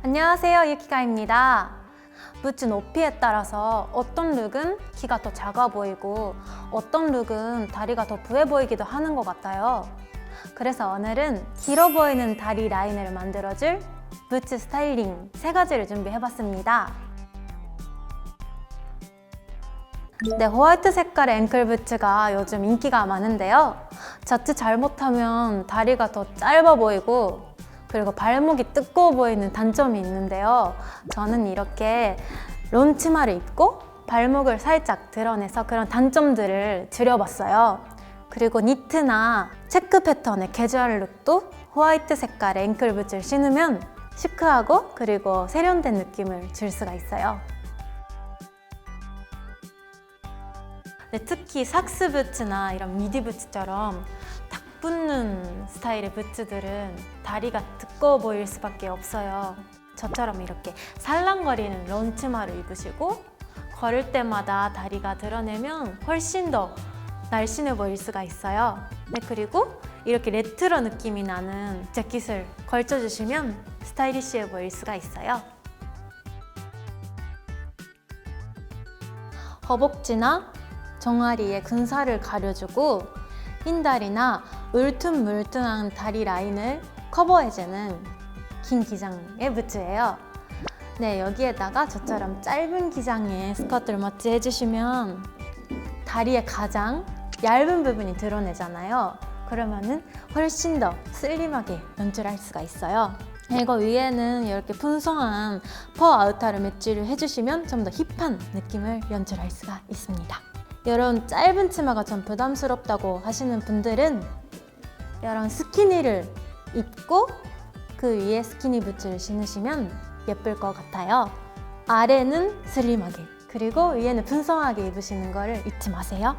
안녕하세요 유키가입니다. 부츠 높이에 따라서 어떤 룩은 키가 더 작아 보이고 어떤 룩은 다리가 더 부해 보이기도 하는 것 같아요. 그래서 오늘은 길어 보이는 다리 라인을 만들어줄 부츠 스타일링 세 가지를 준비해봤습니다. 네, 호화이트 색깔의 앵클 부츠가 요즘 인기가 많은데요. 자칫 잘못하면 다리가 더 짧아 보이고 그리고 발목이 두꺼워 보이는 단점이 있는데요. 저는 이렇게 론 치마를 입고 발목을 살짝 드러내서 그런 단점들을 줄여봤어요. 그리고 니트나 체크 패턴의 캐주얼 룩도 호화이트 색깔의 앵클 부츠를 신으면 시크하고 그리고 세련된 느낌을 줄 수가 있어요. 네, 특히 삭스 부츠나 이런 미디 부츠처럼 딱 붙는 스타일의 부츠들은 다리가 두꺼워 보일 수밖에 없어요. 저처럼 이렇게 살랑거리는 런치마를 입으시고 걸을 때마다 다리가 드러내면 훨씬 더 날씬해 보일 수가 있어요. 네, 그리고 이렇게 레트로 느낌이 나는 재킷을 걸쳐주시면 스타일리시해 보일 수가 있어요. 허벅지나 종아리에 근살을 가려주고 흰 다리나 울퉁물퉁한 다리 라인을 커버해주는 긴 기장의 부츠예요. 네, 여기에다가 저처럼 짧은 기장의 스커트를 멋지 해주시면 다리의 가장 얇은 부분이 드러내잖아요. 그러면은 훨씬 더 슬림하게 연출할 수가 있어요. 네, 이거 위에는 이렇게 풍성한 퍼 아우터를 매치를 해주시면 좀 더 힙한 느낌을 연출할 수가 있습니다. 이런 짧은 치마가 좀 부담스럽다고 하시는 분들은 이런 스키니를 입고 그 위에 스키니 부츠를 신으시면 예쁠 것 같아요. 아래는 슬림하게 그리고 위에는 풍성하게 입으시는 거를 잊지 마세요.